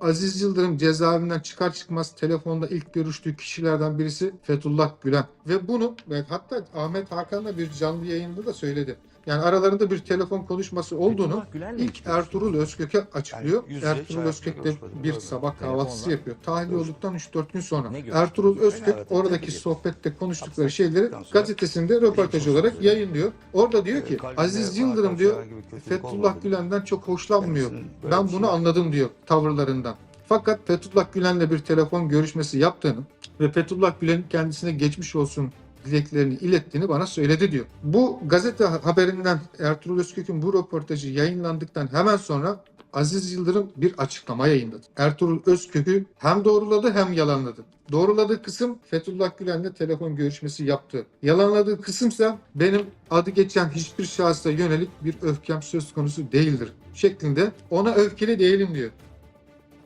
Aziz Yıldırım cezaevinden çıkar çıkmaz telefonda ilk görüştüğü kişilerden birisi Fethullah Gülen. Ve bunu hatta Ahmet Hakan da bir canlı yayında da söyledi. Yani aralarında bir telefon konuşması olduğunu ilk Ertuğrul Özkök'e açıklıyor. Yani Ertuğrul Özkök de bir sabah kahvaltısı yapıyor. Tahliye olduktan 3-4 gün sonra. Ertuğrul Özkök oradaki sohbette konuştukları şeyleri gazetesinde röportaj olarak yayınlıyor. Orada diyor ki Kalbimde Aziz Yıldırım diyor Fethullah. Gülen'den çok hoşlanmıyor. Ben bunu şey- anladım diyor tavırlarından. Fakat Fethullah Gülen'le bir telefon görüşmesi yaptığını ve Fethullah Gülen'in kendisine geçmiş olsun dileklerini ilettiğini bana söyledi diyor. Bu gazete haberinden Ertuğrul Özkök'ün bu röportajı yayınlandıktan hemen sonra Aziz Yıldırım bir açıklama yayınladı. Ertuğrul Özkök'ü hem doğruladı hem yalanladı. Doğruladığı kısım Fethullah Gülen'le telefon görüşmesi yaptı. Yalanladığı kısımsa benim adı geçen hiçbir şahsa yönelik bir öfkem söz konusu değildir şeklinde ona öfkeli değilim diyor.